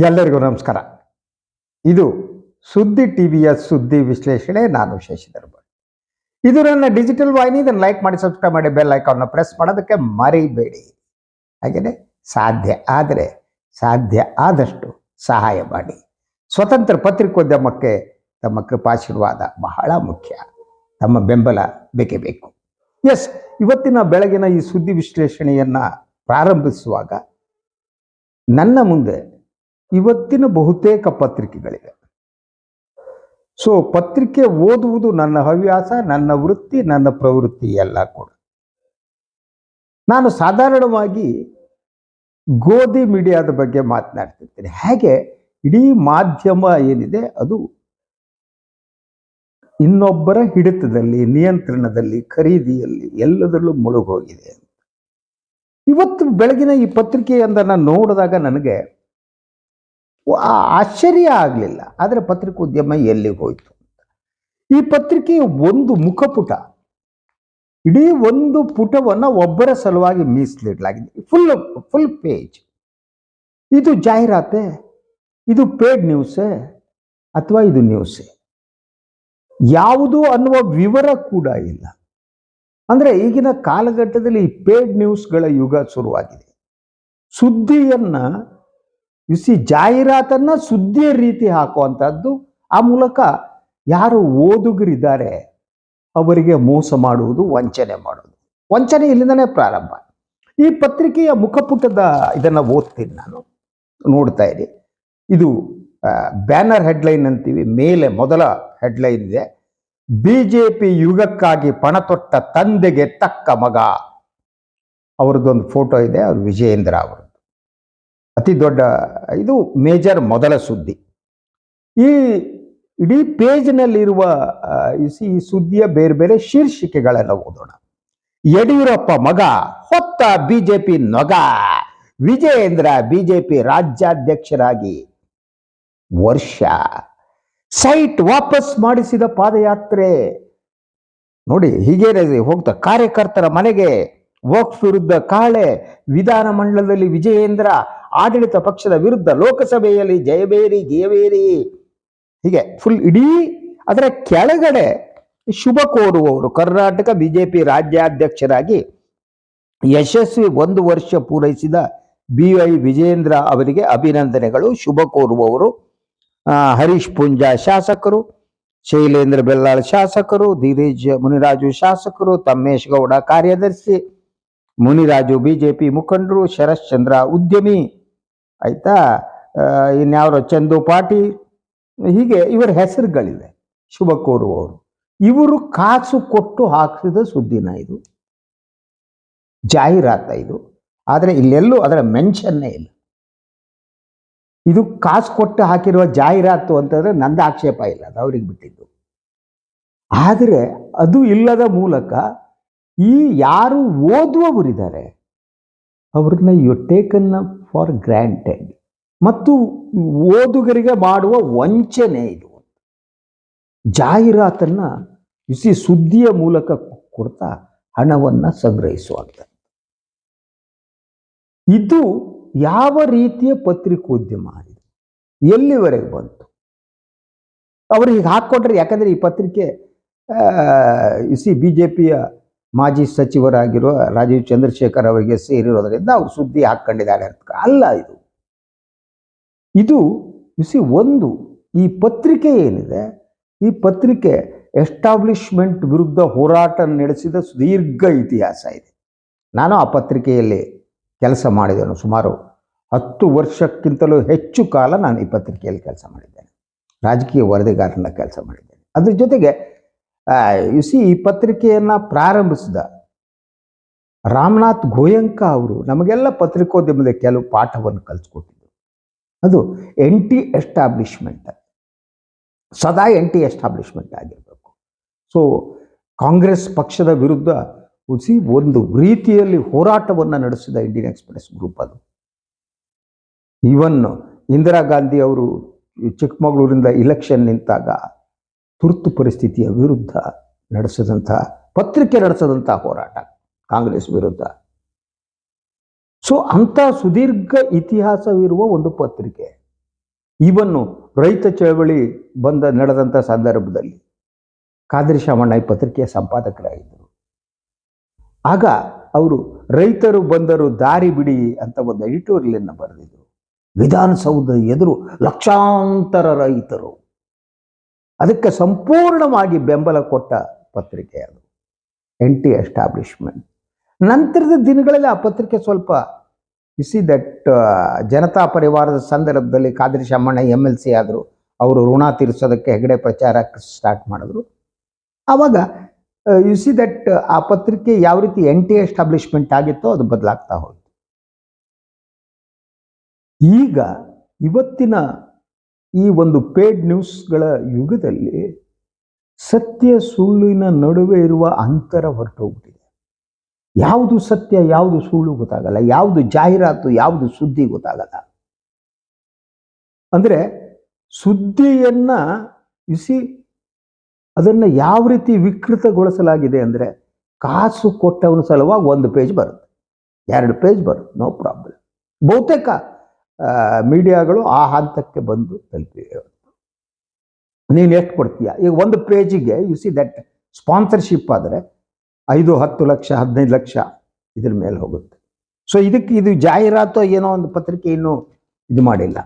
ಎಲ್ಲರಿಗೂ ನಮಸ್ಕಾರ. ಇದು ಸುದ್ದಿ ಟಿವಿಯ ಸುದ್ದಿ ವಿಶ್ಲೇಷಣೆ, ನಾನು ಶಶಿಧರ್ ಇದು ನನ್ನ ಡಿಜಿಟಲ್ ವಾಹಿನಿ, ಇದನ್ನು ಲೈಕ್ ಮಾಡಿ ಸಬ್ಸ್ಕ್ರೈಬ್ ಮಾಡಿ ಬೆಲ್ ಐಕಾನ್ನ ಪ್ರೆಸ್ ಮಾಡೋದಕ್ಕೆ ಮರಿಬೇಡಿ. ಹಾಗೆಯೇ ಸಾಧ್ಯ ಆದರೆ, ಸಾಧ್ಯ ಆದಷ್ಟು ಸಹಾಯ ಮಾಡಿ. ಸ್ವತಂತ್ರ ಪತ್ರಿಕೋದ್ಯಮಕ್ಕೆ ತಮ್ಮ ಕೃಪಾಶೀರ್ವಾದ ಬಹಳ ಮುಖ್ಯ. ತಮ್ಮ ಬೆಂಬಲ ಬೇಕೇ ಬೇಕು. ಎಸ್ ಇವತ್ತಿನ ಬೆಳಗಿನ ಈ ಸುದ್ದಿ ವಿಶ್ಲೇಷಣೆಯನ್ನ ಪ್ರಾರಂಭಿಸುವಾಗ ನನ್ನ ಮುಂದೆ ಇವತ್ತಿನ ಬಹುತೇಕ ಪತ್ರಿಕೆಗಳಿವೆ. ಸೊ ಪತ್ರಿಕೆ ಓದುವುದು ನನ್ನ ಹವ್ಯಾಸ, ನನ್ನ ವೃತ್ತಿ, ನನ್ನ ಪ್ರವೃತ್ತಿ ಎಲ್ಲ ಕೂಡ. ನಾನು ಸಾಧಾರಣವಾಗಿ ಗೋಧಿ ಮೀಡಿಯಾದ ಬಗ್ಗೆ ಮಾತನಾಡ್ತಿರ್ತೀನಿ. ಹಾಗೆ? ಇಡೀ ಮಾಧ್ಯಮ ಏನಿದೆ, ಅದು ಇನ್ನೊಬ್ಬರ ಹಿಡಿತದಲ್ಲಿ, ನಿಯಂತ್ರಣದಲ್ಲಿ, ಖರೀದಿಯಲ್ಲಿ ಎಲ್ಲದರಲ್ಲೂ ಮುಳುಗೋಗಿದೆ ಇವತ್ತು ಬೆಳಗಿನ ಈ ಪತ್ರಿಕೆಯೊಂದನ್ನು ನೋಡಿದಾಗ ನನಗೆ ಆಶ್ಚರ್ಯ ಆಗಲಿಲ್ಲ. ಆದರೆ ಪತ್ರಿಕೋದ್ಯಮ ಎಲ್ಲಿಗೆ ಹೋಯಿತು? ಈ ಪತ್ರಿಕೆಯ ಒಂದು ಮುಖಪುಟ. ಇಡೀ ಒಂದು ಪುಟವನ್ನು ಒಬ್ಬರ ಸಲುವಾಗಿ ಮೀಸಲಿಡಲಾಗಿದೆ. ಫುಲ್ ಫುಲ್ ಪೇಜ್ ಇದು ಜಾಹೀರಾತೆ? ಇದು ಪೇಡ್ ನ್ಯೂಸೇ ಅಥವಾ ಇದು ನ್ಯೂಸೇ ಯಾವುದು ಅನ್ನುವ ವಿವರ ಕೂಡ ಇಲ್ಲ. ಅಂದರೆ ಈಗಿನ ಕಾಲಘಟ್ಟದಲ್ಲಿ ಪೇಡ್ ನ್ಯೂಸ್ಗಳ ಯುಗ ಶುರುವಾಗಿದೆ. ಸುದ್ದಿಯನ್ನ ಸಿ ಜಾಹೀರಾತನ್ನ ಸುದ್ದಿಯ ರೀತಿ ಹಾಕುವಂಥದ್ದು ಆ ಮೂಲಕ ಯಾರು ಓದುಗರಿದ್ದಾರೆ, ಅವರಿಗೆ ಮೋಸ ಮಾಡುವುದು, ವಂಚನೆ ಮಾಡುವುದು. ವಂಚನೆ ಇಲ್ಲಿಂದನೇ ಪ್ರಾರಂಭ. ಈ ಪತ್ರಿಕೆಯ ಮುಖಪುಟದ ಇದನ್ನ ಓದ್ತೀನಿ ನಾನು. ನೋಡ್ತಾ ಇರಿ. ಇದು ಬ್ಯಾನರ್ ಹೆಡ್ಲೈನ್ ಅಂತೀವಿ. ಮೇಲೆ ಮೊದಲ ಹೆಡ್ಲೈನ್ ಇದೆ. ಬಿ ಜೆ ಪಿ ಯುಗಕ್ಕಾಗಿ ಪಣ ತೊಟ್ಟ ತಂದೆಗೆ ತಕ್ಕ ಮಗ. ಅವರದ್ದೊಂದು ಫೋಟೋ ಇದೆ ಅವ್ರು ವಿಜಯೇಂದ್ರ ಅವರದ್ದು ಅತಿ ದೊಡ್ಡ, ಇದು ಮೇಜರ್ ಮೊದಲ ಸುದ್ದಿ. ಈ ಇಡೀ ಪೇಜ್ನಲ್ಲಿರುವ ಈ ಸುದ್ದಿಯ ಬೇರೆ ಬೇರೆ ಶೀರ್ಷಿಕೆಗಳನ್ನು ಓದೋಣ. ಯಡಿಯೂರಪ್ಪ ಮಗ, ಹೊತ್ತ ಬಿಜೆಪಿ ನೊಗ, ವಿಜಯೇಂದ್ರ ಬಿಜೆಪಿ ರಾಜ್ಯಾಧ್ಯಕ್ಷರಾಗಿ. ವರ್ಷ. ಸೈಟ್ ವಾಪಸ್ ಮಾಡಿಸಿದ ಪಾದಯಾತ್ರೆ. ನೋಡಿ, ಹೀಗೇನೆ ಹೋಗ್ತಾ, ಕಾರ್ಯಕರ್ತರ ಮನೆಗೆ ವಕ್ಫ್ ವಿರುದ್ಧ ಕಾಳೆ ವಿಧಾನ ಮಂಡಲದಲ್ಲಿ ವಿಜಯೇಂದ್ರ ಆಡಳಿತ ಪಕ್ಷದ ವಿರುದ್ಧ ಲೋಕಸಭೆಯಲ್ಲಿ ಜಯಬೇರಿ ಜಯಬೇರಿ ಹೀಗೆ ಫುಲ್ ಇಡೀ ಅದರ ಕೆಳಗಡೆ ಶುಭ ಕೋರುವವರು ಕರ್ನಾಟಕ ಬಿಜೆಪಿ ರಾಜ್ಯಾಧ್ಯಕ್ಷರಾಗಿ ಯಶಸ್ವಿ ಒಂದು ವರ್ಷ ಪೂರೈಸಿದ ಬಿ ವೈ ವಿಜೇಂದ್ರ ಅವರಿಗೆ ಅಭಿನಂದನೆಗಳು, ಶುಭ ಕೋರುವವರು ಹರೀಶ್ ಪುಂಜಾ ಶಾಸಕರು, ಶೈಲೇಂದ್ರ ಬೆಲ್ಲಾಳ್ ಶಾಸಕರು, ಧೀರೇಜ್ ಮುನಿರಾಜು ಶಾಸಕರು, ತಮ್ಮೇಶ್ ಗೌಡ ಕಾರ್ಯದರ್ಶಿ ಮುನಿರಾಜು, ಬಿಜೆಪಿ ಮುಖಂಡರು ಶರಶ್ಚಂದ್ರ ಉದ್ಯಮಿ. ಆಯ್ತಾ? ಇನ್ಯಾವರು ಚಂದು ಪಾಟಿ. ಹೀಗೆ ಇವರ ಹೆಸರುಗಳಿವೆ, ಶುಭ ಕೋರುವವರು. ಇವರು ಕಾಸು ಕೊಟ್ಟು ಹಾಕಿದ ಸುದ್ದಿನ ಇದು. ಜಾಹೀರಾತ ಇದು. ಆದರೆ ಇಲ್ಲೆಲ್ಲೂ ಅದರ ಮೆನ್ಷನ್ನೇ ಇಲ್ಲ. ಇದು ಕಾಸು ಕೊಟ್ಟು ಹಾಕಿರುವ ಜಾಹೀರಾತು ಅಂತಂದ್ರೆ ನಂದು ಆಕ್ಷೇಪ ಇಲ್ಲ, ಅದು ಅವ್ರಿಗೆ ಬಿಟ್ಟಿದ್ದು. ಆದರೆ ಅದು ಇಲ್ಲದ ಮೂಲಕ ಈ ಯಾರು ಓದುವವರಿದ್ದಾರೆ, ಅವ್ರನ್ನ ಯು ಟೇಕನ್ ಫಾರ್ ಗ್ರ್ಯಾಂಟೆಡ್ ಮತ್ತು ಓದುಗರಿಗೆ ಮಾಡುವ ವಂಚನೆ ಇದು. ಜಾಹೀರಾತನ್ನ ಇಸಿ ಸುದ್ದಿಯ ಮೂಲಕ ಕೊಡ್ತಾ ಹಣವನ್ನು ಸಂಗ್ರಹಿಸುವಂಥದ್ದು ಇದು ಯಾವ ರೀತಿಯ ಪತ್ರಿಕೋದ್ಯಮ ಆಗಿದೆ ಎಲ್ಲಿವರೆಗೆ ಬಂತು? ಅವರು ಹೀಗೆ ಹಾಕ್ಕೊಟ್ರೆ ಯಾಕಂದ್ರೆ ಈ ಪತ್ರಿಕೆ ಇಸಿ ಬಿ ಜೆ ಪಿಯ ಮಾಜಿ ಸಚಿವರಾಗಿರುವ ರಾಜೀವ್ ಚಂದ್ರಶೇಖರ್ ಅವರಿಗೆ ಸೇರಿರೋದರಿಂದ ಅವರು ಸುದ್ದಿ ಹಾಕ್ಕೊಂಡಿದ್ದಾರೆ ಅಂತ ಅಲ್ಲ ಇದು. ಇದು ಬಿಸಿ ಒಂದು, ಈ ಪತ್ರಿಕೆ ಏನಿದೆ, ಈ ಪತ್ರಿಕೆ ಎಸ್ಟಾಬ್ಲಿಷ್ಮೆಂಟ್ ವಿರುದ್ಧ ಹೋರಾಟ ನಡೆಸಿದ ಸುದೀರ್ಘ ಇತಿಹಾಸ ಇದೆ. ನಾನು ಆ ಪತ್ರಿಕೆಯಲ್ಲಿ ಕೆಲಸ ಮಾಡಿದೆನು ಸುಮಾರು ಹತ್ತು ವರ್ಷಕ್ಕಿಂತಲೂ ಹೆಚ್ಚು ಕಾಲ ನಾನು ಈ ಪತ್ರಿಕೆಯಲ್ಲಿ ಕೆಲಸ ಮಾಡಿದ್ದೇನೆ. ರಾಜಕೀಯ ವರದಿಗಾರನ ಕೆಲಸ ಮಾಡಿದ್ದೇನೆ. ಅದ್ರ ಜೊತೆಗೆ ಸಿ ಈ ಪತ್ರಿಕೆಯನ್ನು ಪ್ರಾರಂಭಿಸಿದ ರಾಮನಾಥ್ ಗೋಯಂಕ ಅವರು ನಮಗೆಲ್ಲ ಪತ್ರಿಕೋದ್ಯಮದ ಕೆಲವು ಪಾಠವನ್ನು ಕಲಿಸ್ಕೊಟ್ಟಿದ್ರು. ಅದು ಎನ್ ಟಿ ಎಸ್ಟಾಬ್ಲಿಷ್ಮೆಂಟ್ ಸದಾ ಎನ್ ಟಿ ಎಸ್ಟಾಬ್ಲಿಷ್ಮೆಂಟ್ ಆಗಿರಬೇಕು. ಸೊ ಕಾಂಗ್ರೆಸ್ ಪಕ್ಷದ ವಿರುದ್ಧ ಉಸಿ ಒಂದು ರೀತಿಯಲ್ಲಿ ಹೋರಾಟವನ್ನು ನಡೆಸಿದ ಇಂಡಿಯನ್ ಎಕ್ಸ್ಪ್ರೆಸ್ ಗ್ರೂಪ್ ಅದು. ಈವನ್ ಇಂದಿರಾ ಗಾಂಧಿ ಅವರು ಚಿಕ್ಕಮಗಳೂರಿಂದ ಇಲೆಕ್ಷನ್ ನಿಂತಾಗ ತುರ್ತು ಪರಿಸ್ಥಿತಿಯ ವಿರುದ್ಧ ನಡೆಸಿದಂಥ ಪತ್ರಿಕೆ ನಡೆಸದಂಥ ಹೋರಾಟ ಕಾಂಗ್ರೆಸ್ ವಿರುದ್ಧ. ಸೊ ಅಂಥ ಸುದೀರ್ಘ ಇತಿಹಾಸವಿರುವ ಒಂದು ಪತ್ರಿಕೆ. ಇವನ್ನು ರೈತ ಚಳವಳಿ ಬಂದ, ನಡೆದಂಥ ಸಂದರ್ಭದಲ್ಲಿ ಖಾದ್ರಿ ಶಾಮಣ್ಣ ಈ ಪತ್ರಿಕೆಯ ಸಂಪಾದಕರಾಗಿದ್ದರು. ಆಗ ಅವರು ರೈತರು ಬಂದರು, ದಾರಿ ಬಿಡಿ ಅಂತ ಒಂದು ಎಡಿಟೋರಿಯಲ್ ಬರೆದಿದ್ರು. ವಿಧಾನಸೌಧ ಎದುರು ಲಕ್ಷಾಂತರ ರೈತರು. ಅದಕ್ಕೆ ಸಂಪೂರ್ಣವಾಗಿ ಬೆಂಬಲ ಕೊಟ್ಟ ಪತ್ರಿಕೆ ಅದು. ಎಂಟಿ ಎಸ್ಟಾಬ್ಲಿಷ್ಮೆಂಟ್ ನಂತರದ ದಿನಗಳಲ್ಲಿ ಆ ಪತ್ರಿಕೆ ಸ್ವಲ್ಪ ಸಿ ದಟ್ ಜನತಾ ಪರಿವಾರದ ಸಂದರ್ಭದಲ್ಲಿ Khadri Shamanna M L C ಆದರು ಅವರು ಋಣ ತೀರಿಸೋದಕ್ಕೆ ಹೆಗಡೆ ಪ್ರಚಾರ ಸ್ಟಾರ್ಟ್ ಮಾಡಿದ್ರು. ಆವಾಗ ಯು ಸಿ ದಟ್ ಆ ಪತ್ರಿಕೆ ಯಾವ ರೀತಿ ಎಂಟಿ ಎಸ್ಟಾಬ್ಲಿಷ್ಮೆಂಟ್ ಆಗಿತ್ತೋ ಅದು ಬದಲಾಗ್ತಾ ಹೋಯಿತು. ಈಗ ಇವತ್ತಿನ ಈ ಒಂದು ಪೇಡ್ ನ್ಯೂಸ್ಗಳ ಯುಗದಲ್ಲಿ ಸತ್ಯ ಸುಳ್ಳಿನ ನಡುವೆ ಇರುವ ಅಂತರ ಹೊರಟೋಗ್ಬಿಟ್ಟಿದೆ. ಯಾವುದು ಸತ್ಯ, ಯಾವುದು ಸುಳ್ಳು ಗೊತ್ತಾಗಲ್ಲ, ಯಾವುದು ಜಾಹೀರಾತು, ಯಾವುದು ಸುದ್ದಿ ಗೊತ್ತಾಗಲ್ಲ. ಅಂದರೆ ಸುದ್ದಿಯನ್ನ ಇಸಿ ಅದನ್ನು ಯಾವ ರೀತಿ ವಿಕೃತಗೊಳಿಸಲಾಗಿದೆ ಅಂದರೆ ಕಾಸು ಕೊಟ್ಟವನ ಸಲುವಾಗಿ ಒಂದು ಪೇಜ್ ಬರುತ್ತೆ. ಎರಡು ಪೇಜ್ ಬರುತ್ತೆ ನೋ ಪ್ರಾಬ್ಲಮ್ ಬಹುತೇಕ ಮೀಡಿಯಾಗಳು ಆ ಹಂತಕ್ಕೆ ಬಂದು ತಲುಪಿವೆ. ನೀನು ಎಷ್ಟು ಕೊಡ್ತೀಯ? ಈಗ ಒಂದು ಪೇಜಿಗೆ ಯು ಸಿ ದಟ್ ಸ್ಪಾನ್ಸರ್ಶಿಪ್ ಆದರೆ ಐದು, ಹತ್ತು ಲಕ್ಷ, ಹದಿನೈದು ಲಕ್ಷ ಇದ್ರ ಮೇಲೆ ಹೋಗುತ್ತೆ. ಸೊ ಇದಕ್ಕೆ ಇದು ಜಾಹೀರಾತು ಏನೋ ಒಂದು ಪತ್ರಿಕೆ ಇನ್ನೂ ಇದು ಮಾಡಿಲ್ಲ.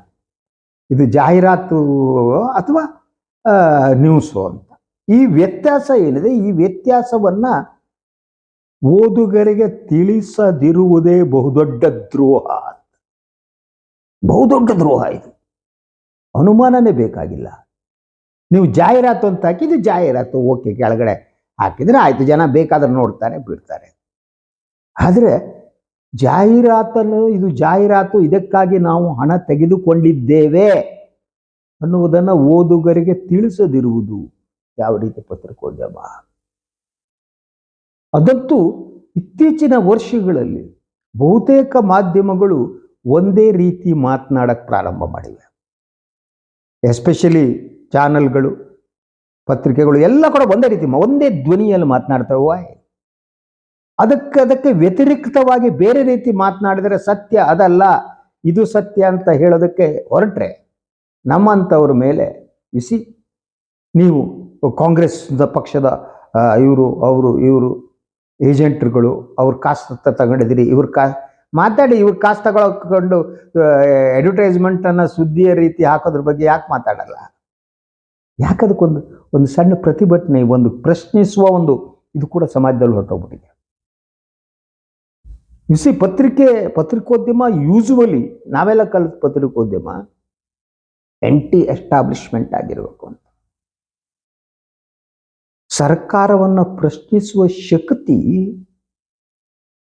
ಇದು ಜಾಹೀರಾತು ಅಥವಾ ನ್ಯೂಸು ಅಂತ. ಈ ವ್ಯತ್ಯಾಸ ಏನಿದೆ? ಈ ವ್ಯತ್ಯಾಸವನ್ನ ಓದುಗರಿಗೆ ತಿಳಿಸದಿರುವುದೇ ಬಹುದೊಡ್ಡ ದ್ರೋಹ. ಬಹುದೊಡ್ಡ ದ್ರೋಹ ಇದು. ಅನುಮಾನನೇ ಬೇಕಾಗಿಲ್ಲ. ನೀವು ಜಾಹೀರಾತು ಅಂತ ಹಾಕಿದ್ರೆ ಜಾಹೀರಾತು, ಓಕೆ, ಕೆಳಗಡೆ ಹಾಕಿದ್ರೆ ಆಯ್ತು, ಜನ ಬೇಕಾದ್ರೆ ನೋಡ್ತಾರೆ, ಬಿಡ್ತಾರೆ. ಆದರೆ ಜಾಹೀರಾತನ್ನು, ಇದು ಜಾಹೀರಾತು, ಇದಕ್ಕಾಗಿ ನಾವು ಹಣ ತೆಗೆದುಕೊಂಡಿದ್ದೇವೆ ಅನ್ನುವುದನ್ನು ಓದುಗರಿಗೆ ತಿಳಿಸದಿರುವುದು ಯಾವ ರೀತಿ ಪತ್ರಿಕೋದ್ಯಮ? ಅದಂತೂ ಇತ್ತೀಚಿನ ವರ್ಷಗಳಲ್ಲಿ ಬಹುತೇಕ ಮಾಧ್ಯಮಗಳು ಒಂದೇ ರೀತಿ ಮಾತನಾಡಕ್ಕೆ ಪ್ರಾರಂಭ ಮಾಡಿವೆ. ಎಸ್ಪೆಷಲಿ ಚಾನಲ್ಗಳು ಪತ್ರಿಕೆಗಳು ಎಲ್ಲ ಕೂಡ ಒಂದೇ ರೀತಿ ಒಂದೇ ಧ್ವನಿಯಲ್ಲಿ ಮಾತನಾಡ್ತವೆ. ಅದಕ್ಕೆ ಅದಕ್ಕೆ ವ್ಯತಿರಿಕ್ತವಾಗಿ ಬೇರೆ ರೀತಿ ಮಾತನಾಡಿದರೆ ಸತ್ಯ, ಅದಲ್ಲ. ಇದು ಸತ್ಯ ಅಂತ ಹೇಳೋದಕ್ಕೆ ಹೊರಟ್ರೆ ನಮ್ಮಂಥವ್ರ ಮೇಲೆ ಇಸಿ ನೀವು ಕಾಂಗ್ರೆಸ್ ಪಕ್ಷದ ಇವರು, ಅವರು, ಇವರು ಏಜೆಂಟ್ರುಗಳು ಅವ್ರ ಕಾಸು ತಗೊಂಡಿದ್ದೀರಿ, ಇವ್ರ ಕಾ ಮಾತಾಡಿ, ಇವ್ರು ಕಾಸು ತಗೊಳ್ಕೊಂಡು ಅಡ್ವರ್ಟೈಸ್ಮೆಂಟನ್ನು ಸುದ್ದಿಯ ರೀತಿ ಹಾಕೋದ್ರ ಬಗ್ಗೆ ಯಾಕೆ ಮಾತಾಡಲ್ಲ? ಯಾಕದಕ್ಕೊಂದು ಒಂದು ಸಣ್ಣ ಪ್ರತಿಭಟನೆ, ಒಂದು ಪ್ರಶ್ನಿಸುವ ಒಂದು ಇದು ಕೂಡ ಸಮಾಜದಲ್ಲಿ ಹೊರಟೋಗ್ಬಿಟ್ಟಿದೆ. ಸಿ ಪತ್ರಿಕೆ, ಪತ್ರಿಕೋದ್ಯಮ ಯೂಸುವಲಿ ನಾವೆಲ್ಲ ಕಲಿತ ಪತ್ರಿಕೋದ್ಯಮ ಎಂಟಿ ಎಸ್ಟಾಬ್ಲಿಷ್ಮೆಂಟ್ ಆಗಿರಬೇಕು ಅಂತ. ಸರ್ಕಾರವನ್ನು ಪ್ರಶ್ನಿಸುವ ಶಕ್ತಿ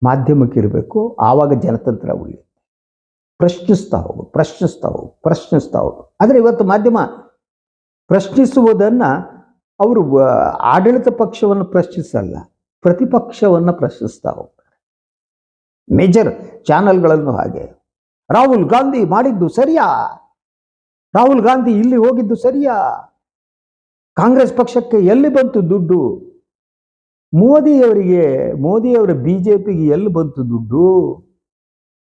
ಮಾಧ್ಯಮಕ್ಕೆ ಇರಬೇಕು ಆವಾಗ ಜನತಂತ್ರ ಉಳಿಯುತ್ತೆ. ಪ್ರಶ್ನಿಸ್ತಾ ಹೋಗು ಪ್ರಶ್ನಿಸ್ತಾ ಹೋಗು ಪ್ರಶ್ನಿಸ್ತಾ ಹೋಗು. ಆದರೆ ಇವತ್ತು ಮಾಧ್ಯಮ ಪ್ರಶ್ನಿಸುವುದನ್ನು ಅವರು ಆಡಳಿತ ಪಕ್ಷವನ್ನು ಪ್ರಶ್ನಿಸಲ್ಲ, ಪ್ರತಿಪಕ್ಷವನ್ನು ಪ್ರಶ್ನಿಸ್ತಾ ಹೋಗ್ತಾರೆ. ಮೇಜರ್ ಚಾನಲ್ಗಳನ್ನು ಹಾಗೆ. ರಾಹುಲ್ ಗಾಂಧಿ ಮಾಡಿದ್ದು ಸರಿಯಾ? ರಾಹುಲ್ ಗಾಂಧಿ ಇಲ್ಲಿ ಹೋಗಿದ್ದು ಸರಿಯಾ? ಕಾಂಗ್ರೆಸ್ ಪಕ್ಷಕ್ಕೆ ಎಲ್ಲಿ ಬಂತು ದುಡ್ಡು? ಮೋದಿಯವರಿಗೆ, ಮೋದಿಯವರ ಬಿ ಜೆ ಪಿಗೆ ಎಲ್ಲಿ ಬಂತು ದುಡ್ಡು?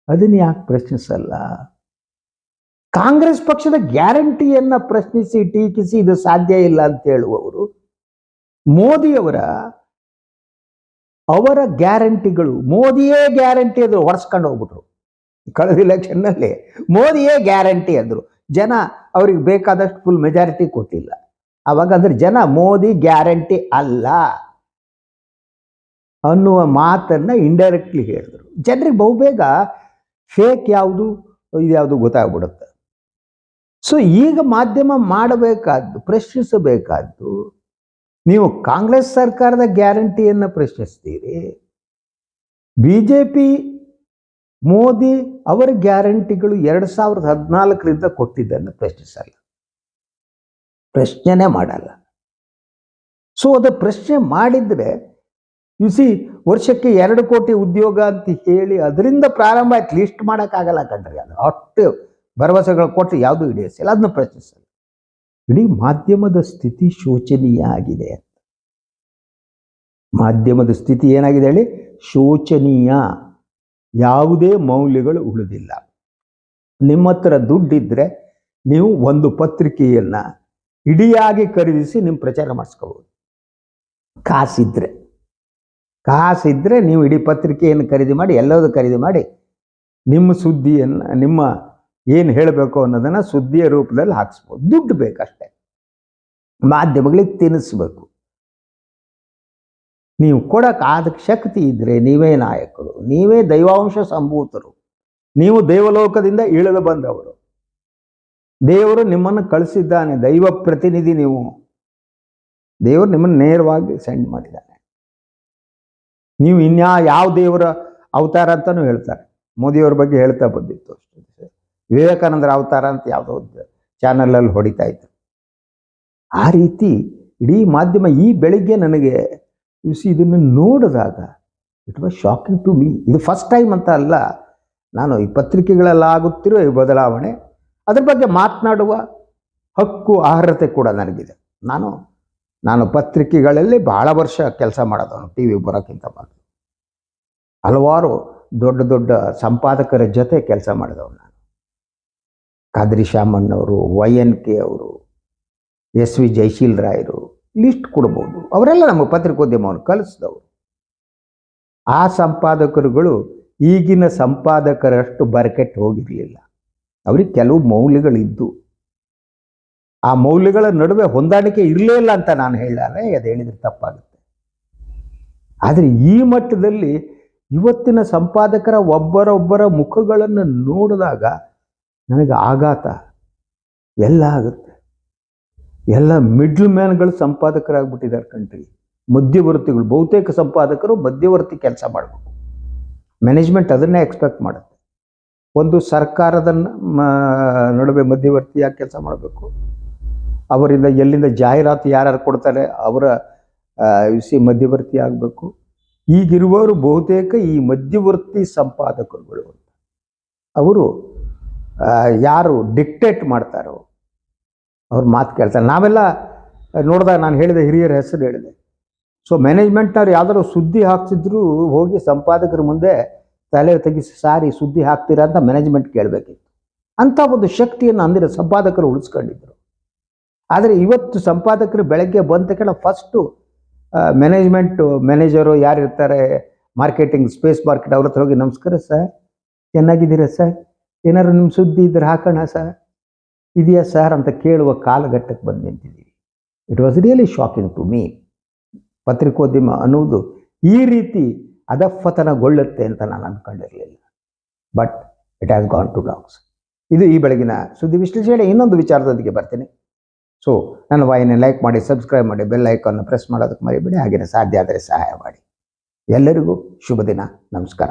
ಅದನ್ನು ಯಾಕೆ ಪ್ರಶ್ನಿಸಲ್ಲ? ಕಾಂಗ್ರೆಸ್ ಪಕ್ಷದ ಗ್ಯಾರಂಟಿಯನ್ನ ಪ್ರಶ್ನಿಸಿ, ಟೀಕಿಸಿ ಇದು ಸಾಧ್ಯ ಇಲ್ಲ ಅಂತ ಹೇಳುವವರು, ಮೋದಿಯವರ, ಅವರ ಗ್ಯಾರಂಟಿಗಳು, ಮೋದಿಯೇ ಗ್ಯಾರಂಟಿ ಅದ್ರು ಹೊಡೆಸ್ಕೊಂಡು ಹೋಗ್ಬಿಟ್ರು. ಕಳೆದ ಇಲೆಕ್ಷನ್ನಲ್ಲಿ ಮೋದಿಯೇ ಗ್ಯಾರಂಟಿ ಅಂದ್ರು. ಜನ ಅವ್ರಿಗೆ ಬೇಕಾದಷ್ಟು ಫುಲ್ ಮೆಜಾರಿಟಿ ಕೊಟ್ಟಿಲ್ಲ. ಅವಾಗ ಅಂದ್ರೆ ಜನ ಮೋದಿ ಗ್ಯಾರಂಟಿ ಅಲ್ಲ. ಅನ್ನುವ ಮಾತನ್ನು ಇಂಡೈರೆಕ್ಟ್ಲಿ ಹೇಳಿದ್ರು. ಜನರಿಗೆ ಬಹುಬೇಗ ಫೇಕ್ ಯಾವುದು, ಇದ್ಯಾವುದು ಗೊತ್ತಾಗ್ಬಿಡುತ್ತೆ. ಸೊ ಈಗ ಮಾಧ್ಯಮ ಮಾಡಬೇಕಾದ್ದು, ಪ್ರಶ್ನಿಸಬೇಕಾದ್ದು, ನೀವು ಕಾಂಗ್ರೆಸ್ ಸರ್ಕಾರದ ಗ್ಯಾರಂಟಿಯನ್ನು ಪ್ರಶ್ನಿಸ್ತೀರಿ ಬಿ ಜೆ ಪಿ ಮೋದಿ ಅವರ ಗ್ಯಾರಂಟಿಗಳು ಎರಡು ಸಾವಿರದ ಹದಿನಾಲ್ಕರಿಂದ ಕೊಟ್ಟಿದ್ದನ್ನು ಪ್ರಶ್ನಿಸಲ್ಲ. ಪ್ರಶ್ನೆನೇ ಮಾಡಲ್ಲ. ಸೊ ಅದು ಪ್ರಶ್ನೆ ಮಾಡಿದ್ರೆ ಯು ಸಿ ವರ್ಷಕ್ಕೆ ಎರಡು ಕೋಟಿ ಉದ್ಯೋಗ ಅಂತ ಹೇಳಿ ಅದರಿಂದ ಪ್ರಾರಂಭ ಆಯ್ತು. ಲಿಸ್ಟ್ ಮಾಡೋಕ್ಕಾಗಲ್ಲ ಕಂಡ್ರಿ ಅದು. ಅಷ್ಟು ಭರವಸೆಗಳು ಕೊಟ್ಟು ಯಾವುದೂ ಈಡೇರಿಸಿಲ್ಲ ಅದನ್ನು ಪ್ರಶ್ನಿಸಲ್ಲ ಇಡೀ ಮಾಧ್ಯಮದ ಸ್ಥಿತಿ ಶೋಚನೀಯ ಆಗಿದೆ ಮಾಧ್ಯಮದ ಸ್ಥಿತಿ ಏನಾಗಿದೆ ಹೇಳಿ? ಶೋಚನೀಯ. ಯಾವುದೇ ಮೌಲ್ಯಗಳು ಉಳಿದಿಲ್ಲ. ನಿಮ್ಮ ಹತ್ರ ದುಡ್ಡಿದ್ರೆ ನೀವು ಒಂದು ಪತ್ರಿಕೆಯನ್ನು ಇಡಿಯಾಗಿ ಖರೀದಿಸಿ ನಿಮ್ಮ ಪ್ರಚಾರ ಮಾಡಿಸ್ಕೋಬೋದು. ಕಾಸಿದ್ರೆ. ಕಾಸಿದ್ರೆ ನೀವು ಇಡೀ ಪತ್ರಿಕೆಯನ್ನು ಖರೀದಿ ಮಾಡಿ, ಎಲ್ಲದೂ ಖರೀದಿ ಮಾಡಿ, ನಿಮ್ಮ ಸುದ್ದಿಯನ್ನು, ನಿಮ್ಮ ಏನು ಹೇಳಬೇಕು ಅನ್ನೋದನ್ನು ಸುದ್ದಿಯ ರೂಪದಲ್ಲಿ ಹಾಕಿಸ್ಬೋದು. ದುಡ್ಡು ಬೇಕಷ್ಟೇ. ಮಾಧ್ಯಮಗಳಿಗೆ ತಿನ್ನಿಸ್ಬೇಕು ನೀವು ಕೊಡಕ್ಕೆ ಆದ ಶಕ್ತಿ ಇದ್ದರೆ ನೀವೇ ನಾಯಕರು, ನೀವೇ ದೈವಾಂಶ ಸಂಭೂತರು, ನೀವು ದೇವಲೋಕದಿಂದ ಇಳಿದು ಬಂದವರು. ದೇವರು ನಿಮ್ಮನ್ನು ಕಳಿಸಿದ್ದಾನೆ, ದೈವ ಪ್ರತಿನಿಧಿ ನೀವು. ದೇವರು ನಿಮ್ಮನ್ನು ನೇರವಾಗಿ ಸೆಂಡ್ ಮಾಡಿದ್ದಾನೆ. ನೀವು ಇನ್ಯಾ ಯಾವ ದೇವರ ಅವತಾರ ಅಂತಲೂ ಹೇಳ್ತಾರೆ. ಮೋದಿಯವ್ರ ಬಗ್ಗೆ ಹೇಳ್ತಾ ಬಂದಿತ್ತು ಅಷ್ಟೇ. ವಿವೇಕಾನಂದರ ಅವತಾರ ಅಂತ ಯಾವುದೋ ಒಂದು ಚಾನಲಲ್ಲಿ ಹೊಡಿತಾ ಇತ್ತು ಆ ರೀತಿ ಇಡೀ ಮಾಧ್ಯಮ ಈ ಬೆಳಿಗ್ಗೆ ನನಗೆ ಸಿ ಇದನ್ನು ನೋಡಿದಾಗ it was shocking to me ಇದು ಫಸ್ಟ್ ಟೈಮ್ ಅಂತ ಅಲ್ಲ, ನಾನು ಈ ಪತ್ರಿಕೆಗಳಲ್ಲಾಗುತ್ತಿರೋ ಈ ಬದಲಾವಣೆ, ಅದ್ರ ಬಗ್ಗೆ ಮಾತನಾಡುವ ಹಕ್ಕು, ಅರ್ಹತೆ ಕೂಡ ನನಗಿದೆ. ನಾನು ನಾನು ಪತ್ರಿಕೆಗಳಲ್ಲಿ ಭಾಳ ವರ್ಷ ಕೆಲಸ ಮಾಡೋದವನು, ಟಿ ವಿ ಬರೋಕ್ಕಿಂತ ಮೊದಲು. ಹಲವಾರು ದೊಡ್ಡ ದೊಡ್ಡ ಸಂಪಾದಕರ ಜೊತೆ ಕೆಲಸ ಮಾಡಿದವನು ನಾನು. ಖಾದ್ರಿ ಶಾಮಣ್ಣವರು, ವೈ ಎನ್ ಕೆ ಅವರು, ಎಸ್ ವಿ ಜಯಶೀಲ್ ರಾಯರು ಲಿಸ್ಟ್ ಕೊಡ್ಬೋದು. ಅವರೆಲ್ಲ ನಮ್ಮ ಪತ್ರಿಕೋದ್ಯಮವನ್ನು ಕಲಿಸಿದವರು. ಆ ಸಂಪಾದಕರುಗಳು ಈಗಿನ ಸಂಪಾದಕರಷ್ಟು ಬರಕೆಟ್ಟು ಹೋಗಿರಲಿಲ್ಲ. ಅವ್ರಿಗೆ ಕೆಲವು ಮೌಲ್ಯಗಳಿದ್ದು. ಆ ಮೌಲ್ಯಗಳ ನಡುವೆ ಹೊಂದಾಣಿಕೆ ಇರಲೇ ಇಲ್ಲ ಅಂತ ನಾನು ಹೇಳಿದರೆ ಅದು ಹೇಳಿದರೆ ತಪ್ಪಾಗುತ್ತೆ. ಆದರೆ ಈ ಮಟ್ಟದಲ್ಲಿ ಇವತ್ತಿನ ಸಂಪಾದಕರ ಒಬ್ಬರೊಬ್ಬರ ಮುಖಗಳನ್ನು ನೋಡಿದಾಗ ನನಗೆ ಆಘಾತ. ಎಲ್ಲ ಆಗುತ್ತೆ. ಎಲ್ಲ ಮಿಡ್ಲ್ ಮ್ಯಾನ್ಗಳು ಸಂಪಾದಕರಾಗ್ಬಿಟ್ಟಿದ್ದಾರೆ ಕಂಟ್ರಿ ಮಧ್ಯವರ್ತಿಗಳು, ಬಹುತೇಕ ಸಂಪಾದಕರು ಮಧ್ಯವರ್ತಿ ಕೆಲಸ ಮಾಡಬೇಕು. ಮ್ಯಾನೇಜ್ಮೆಂಟ್ ಅದನ್ನೇ ಎಕ್ಸ್ಪೆಕ್ಟ್ ಮಾಡುತ್ತೆ. ಒಂದು ಸರ್ಕಾರದ ನಡುವೆ ಮಧ್ಯವರ್ತಿಯಾಗಿ ಕೆಲಸ ಮಾಡಬೇಕು? ಅವರಿಂದ ಎಲ್ಲಿಂದ ಜಾಹೀರಾತು ಯಾರ್ಯಾರು ಕೊಡ್ತಾರೆ ಅವರ ಸಿ ಮಧ್ಯವರ್ತಿ ಆಗಬೇಕು. ಈಗಿರುವವರು ಬಹುತೇಕ ಈ ಮಧ್ಯವರ್ತಿ ಸಂಪಾದಕರುಗಳು ಅವರು ಯಾರು ಡಿಕ್ಟೇಟ್ ಮಾಡ್ತಾರೋ, ಅವ್ರ ಮಾತು ಕೇಳ್ತಾರೆ. ನಾವೆಲ್ಲ ನೋಡಿದಾಗ ನಾನು ಹೇಳಿದೆ ಹಿರಿಯರ ಹೆಸರು ಹೇಳಿದೆ. ಸೊ, ಮ್ಯಾನೇಜ್ಮೆಂಟ್ನವ್ರು ಯಾವ್ದಾದ್ರು ಸುದ್ದಿ ಹಾಕ್ತಿದ್ರು ಹೋಗಿ ಸಂಪಾದಕರ ಮುಂದೆ ತಲೆ ತೆಗಿಸಿ, ಸಾರಿ ಸುದ್ದಿ ಹಾಕ್ತೀರಾ? ಅಂತ ಮ್ಯಾನೇಜ್ಮೆಂಟ್ ಕೇಳಬೇಕಿತ್ತು. ಅಂಥ ಒಂದು ಶಕ್ತಿಯನ್ನು ಅಂದಿರೋ ಸಂಪಾದಕರು ಉಳಿಸ್ಕೊಂಡಿದ್ರು. ಆದರೆ ಇವತ್ತು ಸಂಪಾದಕರು ಬೆಳಗ್ಗೆ ಬಂದ ತಕ್ಷಣ ಫಸ್ಟು ಮ್ಯಾನೇಜ್ಮೆಂಟು ಮ್ಯಾನೇಜರು ಯಾರಿರ್ತಾರೆ ಮಾರ್ಕೆಟಿಂಗ್ ಸ್ಪೇಸ್ ಮಾರ್ಕೆಟ್ ಅವ್ರ ಹತ್ರ ಹೋಗಿ, ನಮಸ್ಕಾರ ಸರ್ ಚೆನ್ನಾಗಿದ್ದೀರಾ ಸರ್ ಏನಾದ್ರು ನಿಮ್ಮ ಸುದ್ದಿ ಇದ್ರೆ ಹಾಕೋಣ ಸರ್ ಇದೆಯಾ ಸರ್ ಅಂತ ಕೇಳುವ ಕಾಲಘಟ್ಟಕ್ಕೆ ಬಂದು ನಿಂತಿದ್ದೀವಿ. It was really shocking to me ಪತ್ರಿಕೋದ್ಯಮ ಅನ್ನುವುದು ಈ ರೀತಿ ಅದಫತನಗೊಳ್ಳುತ್ತೆ ಅಂತ ನಾನು ಅಂದ್ಕೊಂಡಿರಲಿಲ್ಲ but it has gone to dogs ಇದು ಈ ಬೆಳಗಿನ ಸುದ್ದಿ ವಿಶ್ಲೇಷಣೆ. ಇನ್ನೊಂದು ವಿಚಾರದೊಂದಿಗೆ ಬರ್ತೀನಿ. ಸೊ ನನ್ನ ವಾಹಿನಿ ಲೈಕ್ ಮಾಡಿ ಸಬ್ಸ್ಕ್ರೈಬ್ ಮಾಡಿ ಬೆಲ್ ಐಕಾನ್ನ ಪ್ರೆಸ್ ಮಾಡೋದಕ್ಕೆ ಮರಿಬೇಡಿ. ಹಾಗೆಯೇ ಸಾಧ್ಯ ಆದರೆ ಸಹಾಯ ಮಾಡಿ. ಎಲ್ಲರಿಗೂ ಶುಭ ದಿನ ನಮಸ್ಕಾರ.